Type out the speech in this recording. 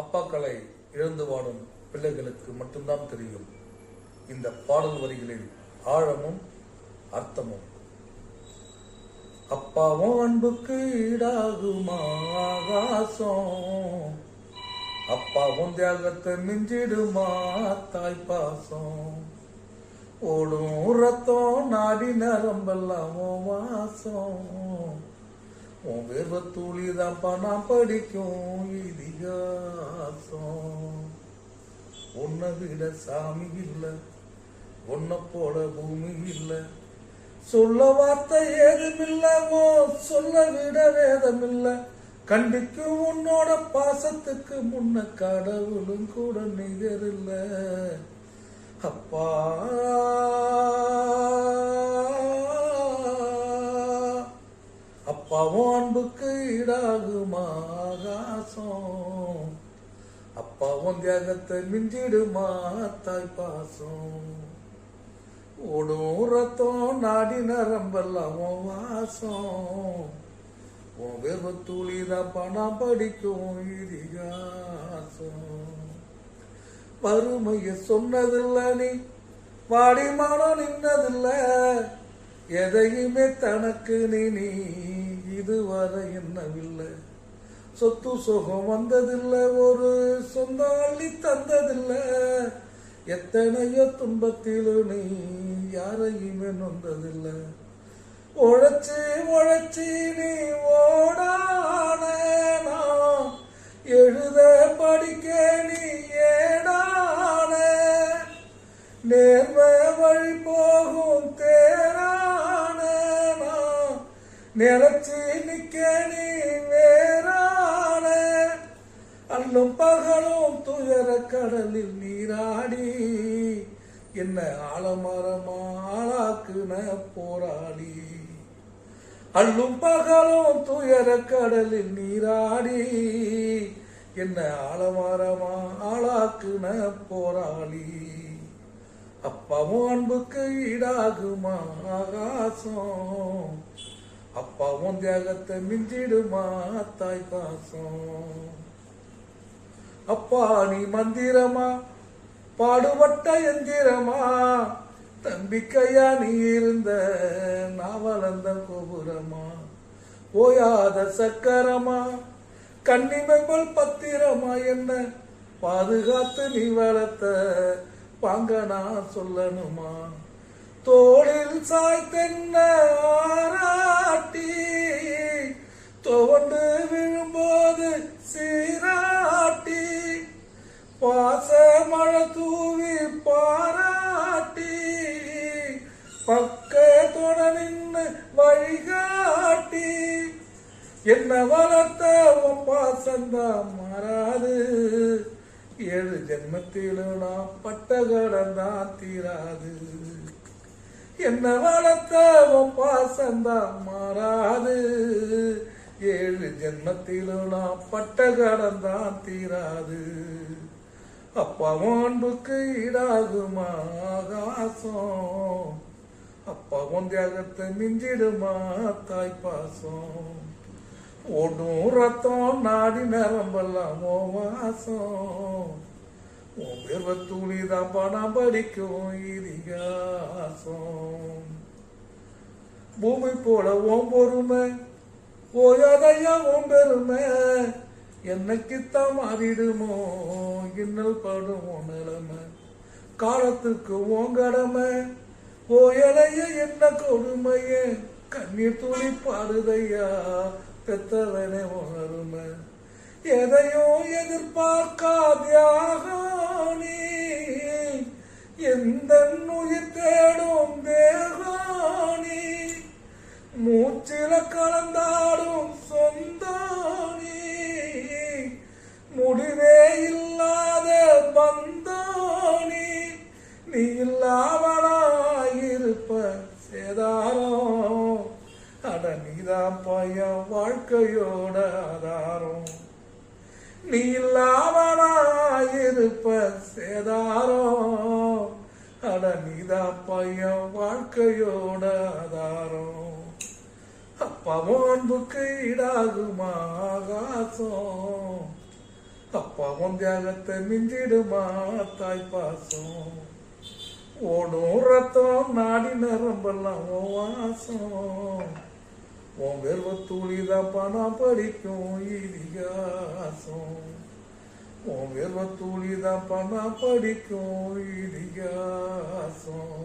அப்பாக்களை இழந்து வாடும் பிள்ளைகளுக்கு மட்டும்தான் தெரியும். இந்த பாடல் வரிகளின் ஆழமும் அர்த்தமும். அப்பாவும் அன்புக்கு ஈடாகுமா ஆகாசம் அப்பாவும் தியாகத்தை மிஞ்சிடுமா தாய் பாசம் ஓடும் ரத்தம் நாடி நரம்பெல்லாம் வாசம். உன் வேர்வ துளி தான் பணம் படிக்கும் இதிகாசம். உன்னை விட சாமி இல்ல உன்னை போல பூமி இல்ல. சொல்ல வார்த்தை ஏதுமில்லவோ சொல்ல விட வேதமில்ல. கண்டிக்கும் உன்னோட பாசத்துக்கு முன்ன கடவுளும் கூட நிகரில்ல. அப்பா. அப்பாவும் அன்புக்கு ஈடாகும் ஆகாசம் அப்பாவும் தியாகத்தை மிஞ்சிடுமா தாய் பாசம் ஓடும் ரத்தம் நாடி நரம்பெல்லாம் வாசம். உன் வேர்வ துளி பணம் படிக்கும் இதிகாசம். வறுமைய சொன்னதில்ல நீ வாடிமானம் நின்னதில்ல. எதையுமே தனக்கு நீ நீ இதுவரை என்னவில்லை சொத்து சுகம் வந்ததில்ல ஒரு சொந்தாளி தந்ததில்லை. தந்ததில்ல எத்தனையோ துன்பத்திலும் நீ யாரையுமே நொந்ததில்ல உழைச்சி உழைச்சி நீ ஓடான எழுத படிக்க நீ ஏடான. நேர்ம வழி போகும் தேரான நான் நிலச்சி அல்லும் பகலும் துயர கடலில் நீராடி என்ன ஆழமரமா ஆளாக்குன போராடி. அல்லும் பகலும் துயர கடலில் நீராடி என்ன ஆழமரமா ஆளாக்குன போராளி அப்பாவும் அன்புக்கு ஈடாகுமா ஆகாசம்? அப்பாவும் தியாகத்தை மிஞ்சிடுமா தாய் பாசம்? அப்பா நீ மந்திரமா? பாடுபட்ட எந்திரமா? தம்பிக்கையா நீ இருந்த நான் வளர்ந்த கோபுரமா? ஓயாத சக்கரமா? கன்னிமெம்பல் பத்திரமா என்ன? பாதுகாத்து நீ வளர்த்த வாங்க நான் சொல்லணுமா? தோளில் சாய்த்தென்ன ஆராட்டி? துவண்டு விழும்போது சீரா பாச மழை தூவி பாராட்டி பக்கத்தோட நின்னு வழிகாட்டி. என்ன வளர்த்த உன் பாசந்தா மாறாது. ஏழு ஜென்மத்திலும் நான் பட்ட கடந்தான் தீராது. என்ன வளர்த்த உன் பாசந்தா மாறாது. ஏழு ஜென்மத்திலும் நான் பட்ட கடந்தான் தீராது. அப்பாவும் ஈடாகுமா ஆகாசம். அப்பாவும் தியாகத்தை மிஞ்சிடுமா தாய்ப்பாசம் பாசம். ரத்தம் நாடி நரம்பெல்லாம் ஓ வாசம். உன் வேர்வ துளி தான் பணம் படிக்கும் இதிகாசம். பூமி போல ஓம் பொறுமை ஓயாதையா ஓம் பெருமை. என்னைக்குத்தான் மாறிடுமோ? இன்னல் படும் உன் நிலைமை. காலத்துக்கு ஓங்கடமை ஓ ஓயலைய என்ன கொடுமையே. கண்ணீர் துளி பாடுதையா பெத்தவனே உணருமை எதையும் எதிர்பார்க்காதியாக முடிவே இல்லாத பந்தானி நீ இல்லாமலாயிருப்ப சேதாரம். அட நீதான் பையன் வாழ்க்கையோட ஆதாரம். நீ இல்லாமலாயிருப்ப சேதாரம். அட நீதான் பையன் வாழ்க்கையோட ஆதாரம். அப்பாவும் அன்புக்கு ஈடாகுமா ஆகாசம் தப்பாவும் தியாகத்தை மிஞ்சிடுமா தாய் பாசம்? ஓடும் ரத்தம் நாடி நரம்பெல்லாம் உன் வாசம். உன் வெறுவ துளிதான் பணம் படிக்கும் இதிகாசம். உன் வெறுவ துளிதான் பணம் படிக்கும் இதிகாசம்.